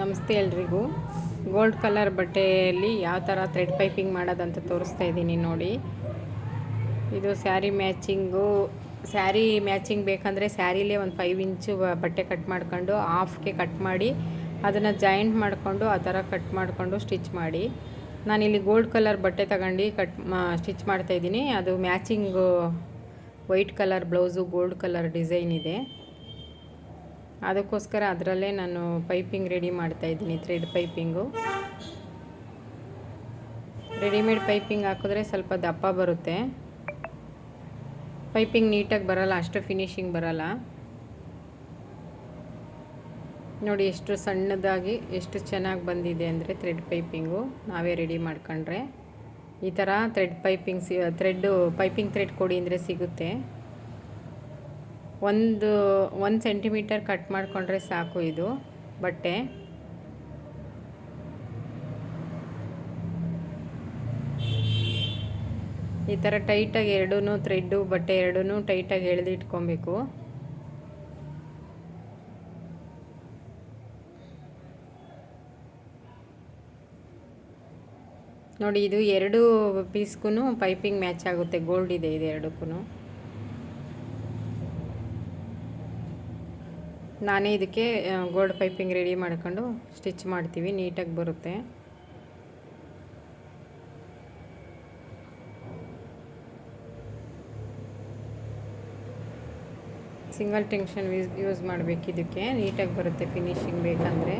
ನಮಸ್ತೆ ಎಲ್ರಿಗೂ. Gold colour ಬಟ್ಟೆಯಲ್ಲಿ ಯಾವ ಥರ ಥ್ರೆಡ್ ಪೈಪಿಂಗ್ ಮಾಡೋದಂತ ತೋರಿಸ್ತಾ ಇದ್ದೀನಿ ನೋಡಿ. ಇದು ಸ್ಯಾರಿ ಮ್ಯಾಚಿಂಗು, ಸ್ಯಾರಿ ಮ್ಯಾಚಿಂಗ್ ಬೇಕಂದರೆ ಸ್ಯಾರಿಲೇ ಒಂದು ಫೈವ್ ಇಂಚು ಬಟ್ಟೆ ಕಟ್ ಮಾಡ್ಕೊಂಡು ಹಾಫ್ಗೆ ಕಟ್ ಮಾಡಿ ಅದನ್ನು ಜಾಯಿಂಟ್ ಮಾಡಿಕೊಂಡು ಆ ಥರ ಕಟ್ ಮಾಡಿಕೊಂಡು ಸ್ಟಿಚ್ ಮಾಡಿ. ನಾನಿಲ್ಲಿ ಗೋಲ್ಡ್ ಕಲರ್ ಬಟ್ಟೆ ತಗೊಂಡು ಕಟ್ ಸ್ಟಿಚ್ ಮಾಡ್ತಾಯಿದ್ದೀನಿ ಅದು matching white colour blouse gold colour design ಇದೆ. ಅದಕ್ಕೋಸ್ಕರ ಅದರಲ್ಲೇ ನಾನು ಪೈಪಿಂಗ್ ರೆಡಿ ಮಾಡ್ತಾ ಇದ್ದೀನಿ ಥ್ರೆಡ್ ಪೈಪಿಂಗು. ರೆಡಿಮೇಡ್ ಪೈಪಿಂಗ್ ಹಾಕಿದ್ರೆ ಸ್ವಲ್ಪ ದಪ್ಪ ಬರುತ್ತೆ. ಪೈಪಿಂಗ್ ನೀಟಾಗಿ ಬರಲ್ಲ, ಅಷ್ಟು ಫಿನಿಶಿಂಗ್ ಬರಲ್ಲ. ನೋಡಿ ಎಷ್ಟು ಸಣ್ಣದಾಗಿ, ಎಷ್ಟು ಚೆನ್ನಾಗಿ ಬಂದಿದೆ ಅಂದರೆ ಥ್ರೆಡ್ ಪೈಪಿಂಗು, ನಾವೇ ರೆಡಿ ಮಾಡ್ಕೊಂಡ್ರೆ. ಈ ಥರ ಥ್ರೆಡ್ ಪೈಪಿಂಗ್ ಸಿ ಥ್ರೆಡ್ಡು ಪೈಪಿಂಗ್ ಥ್ರೆಡ್ ಕೊಡಿ ಅಂದರೆ ಸಿಗುತ್ತೆ. ಒಂದು ಒಂದು ಸೆಂಟಿಮೀಟರ್ ಕಟ್ ಮಾಡಿಕೊಂಡ್ರೆ ಸಾಕು ಇದು, ಬಟ್ಟೆ. ಈ ಥರ ಟೈಟಾಗಿ ಎರಡೂ ಥ್ರೆಡ್ಡು ಬಟ್ಟೆ ಎರಡೂ ಟೈಟಾಗಿ ಎಳೆದಿಟ್ಕೊಬೇಕು. ನೋಡಿ, ಇದು ಎರಡು ಪೀಸ್ಗೂ ಪೈಪಿಂಗ್ ಮ್ಯಾಚ್ ಆಗುತ್ತೆ ಗೋಲ್ಡ್ ಇದೆ, ಇದು ಎರಡಕ್ಕೂ ನಾನೇ ಇದಕ್ಕೆ ಗೋಲ್ಡ್ ಪೈಪಿಂಗ್ ರೆಡಿ ಮಾಡ್ಕೊಂಡು ಸ್ಟಿಚ್ ಮಾಡ್ತೀವಿ, ನೀಟಾಗಿ ಬರುತ್ತೆ. ಸಿಂಗಲ್ ಟೆನ್ಷನ್ ಯೂಸ್ ಮಾಡಬೇಕು ಇದಕ್ಕೆ, ನೀಟಾಗಿ ಬರುತ್ತೆ ಫಿನಿಶಿಂಗ್ ಬೇಕಂದರೆ.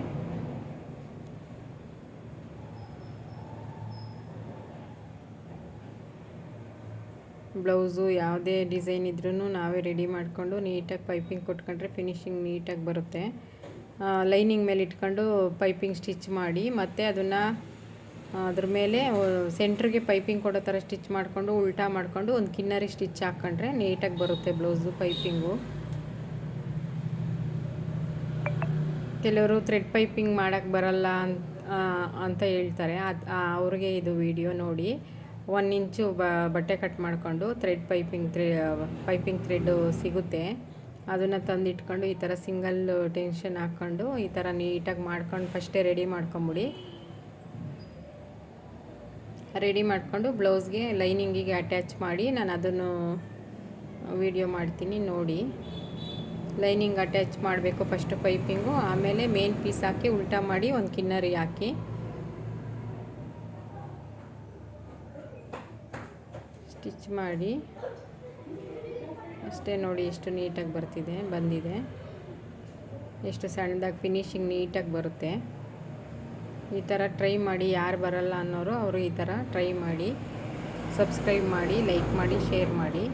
ಬ್ಲೌಸು ಯಾವುದೇ ಡಿಸೈನ್ ಇದ್ರೂ ನಾವೇ ರೆಡಿ ಮಾಡಿಕೊಂಡು ನೀಟಾಗಿ ಪೈಪಿಂಗ್ ಕೊಟ್ಕೊಂಡ್ರೆ ಫಿನಿಶಿಂಗ್ ನೀಟಾಗಿ ಬರುತ್ತೆ. ಲೈನಿಂಗ್ ಮೇಲೆ ಇಟ್ಕೊಂಡು ಪೈಪಿಂಗ್ ಸ್ಟಿಚ್ ಮಾಡಿ ಮತ್ತು ಅದನ್ನು ಅದ್ರ ಮೇಲೆ ಸೆಂಟ್ರಿಗೆ ಪೈಪಿಂಗ್ ಕೊಡೋ ಥರ ಸ್ಟಿಚ್ ಮಾಡಿಕೊಂಡು ಉಲ್ಟಾ ಮಾಡಿಕೊಂಡು ಒಂದು ಕಿನ್ನರಿ ಸ್ಟಿಚ್ ಹಾಕ್ಕೊಂಡ್ರೆ ನೀಟಾಗಿ ಬರುತ್ತೆ ಬ್ಲೌಸು, ಪೈಪಿಂಗು. ಕೆಲವರು ಥ್ರೆಡ್ ಪೈಪಿಂಗ್ ಮಾಡೋಕ್ಕೆ ಬರಲ್ಲ ಅಂತ ಅಂತ ಹೇಳ್ತಾರೆ. ಅದು ಅವ್ರಿಗೆ ಇದು ವಿಡಿಯೋ ನೋಡಿ. ಒನ್ ಇಂಚು ಬಟ್ಟೆ ಕಟ್ ಮಾಡಿಕೊಂಡು ಥ್ರೆಡ್ ಪೈಪಿಂಗ್ ಥ್ರೆ ಪೈಪಿಂಗ್ ಥ್ರೆಡ್ಡು ಸಿಗುತ್ತೆ. ಅದನ್ನು ತಂದಿಟ್ಕೊಂಡು ಈ ಥರ ಸಿಂಗಲ್ ಟೆನ್ಷನ್ ಹಾಕ್ಕೊಂಡು ಈ ಥರ ನೀಟಾಗಿ ಮಾಡ್ಕೊಂಡು ಫಸ್ಟೇ ರೆಡಿ ಮಾಡ್ಕೊಂಬಿಡಿ. ರೆಡಿ ಮಾಡಿಕೊಂಡು ಬ್ಲೌಸ್ಗೆ ಲೈನಿಂಗಿಗೆ ಅಟ್ಯಾಚ್ ಮಾಡಿ ನಾನು ಅದನ್ನು ವಿಡಿಯೋ ಮಾಡ್ತೀನಿ ನೋಡಿ. ಲೈನಿಂಗ್ ಅಟ್ಯಾಚ್ ಮಾಡಬೇಕು ಫಸ್ಟು ಪೈಪಿಂಗು ಆಮೇಲೆ ಮೇನ್ ಪೀಸ್ ಹಾಕಿ ಉಲ್ಟಾ ಮಾಡಿ ಒಂದು ಕಿನ್ನರಿ ಹಾಕಿ. ಸ್ಟಿಚ್ ಮಾಡಿ. ಅಷ್ಟೇ ನೋಡಿ ಎಷ್ಟು ನೀಟಾಗಿ ಬರ್ತಿದೆ, ಬಂದಿದೆ. ಎಷ್ಟು ಸಣ್ಣದಾಗಿ ಫಿನಿಶಿಂಗ್ ನೀಟಾಗಿ ಬರುತ್ತೆ. ಈ ಥರ ಟ್ರೈ ಮಾಡಿ ಯಾರು ಬರಲ್ಲ ಅನ್ನೋರು ಅವರು ಈ ಥರ ಟ್ರೈ ಮಾಡಿ, ಸಬ್ಸ್ಕ್ರೈಬ್ ಮಾಡಿ, ಲೈಕ್ ಮಾಡಿ, ಶೇರ್ ಮಾಡಿ.